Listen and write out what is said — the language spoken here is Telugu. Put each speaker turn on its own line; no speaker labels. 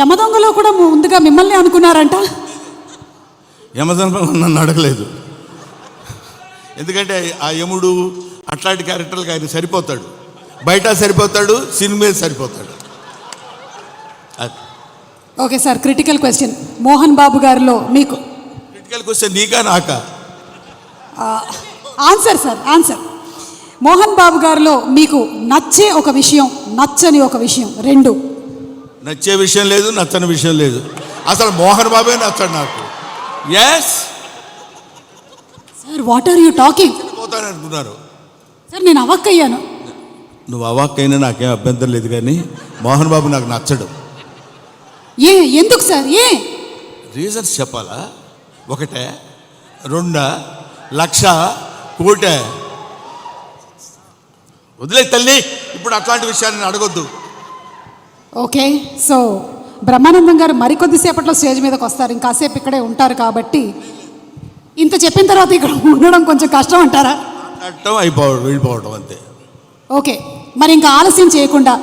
యమదొంగలో కూడా ముందుగా మిమ్మల్ని అనుకున్నారంట?
యమధర్మం నన్ను అడగలేదు. ఎందుకంటే ఆ యముడు అట్లాంటి క్యారెక్టర్లకు ఆయన సరిపోతాడు. బయట సరిపోతాడు cinema సరిపోతాడు.
Okay sir critical question Mohan Babu గారిలో మీకు.
క్రిటికల్కి వస్తే నీకా నాకా?
Answer sir answer Mohan Babu గారిలో మీకు నచ్చే ఒక విషయం నచ్చని ఒక విషయం రెండు.
నచ్చే విషయం లేదు నచ్చని విషయం లేదు. అసలు మోహన్ బాబే నచ్చడు నాకు. Yes
sir what are you talking
పోతాను అనుకున్నారు.
సార్ నేను అవక్కయ్యాను.
నువ్వు అవాక్కైనా నాకేం అభ్యంతరం లేదు కానీ మోహన్ బాబు నాకు నచ్చడు.
ఏ ఎందుకు సార్ ఏ?
రీజన్స్ చెప్పాలా? ఒకటే రెండా లక్ష కోటే. వదిలే తల్లి ఇప్పుడు అట్లాంటి విషయాన్ని అడగొద్దు.
ఓకే? సో బ్రహ్మానందం గారు మరికొద్దిసేపట్లో స్టేజ్ మీదకి వస్తారు. ఇంకాసేపు ఇక్కడే ఉంటారు కాబట్టి ఇంత చెప్పిన తర్వాత ఇక్కడ ఉండడం కొంచెం కష్టం అంటారా?
మాట్లాడటం అయిపోవడం వెళ్ళిపోవడం అంతే.
ఓకే. మరి ఇంకా ఆలస్యం చేయకుండా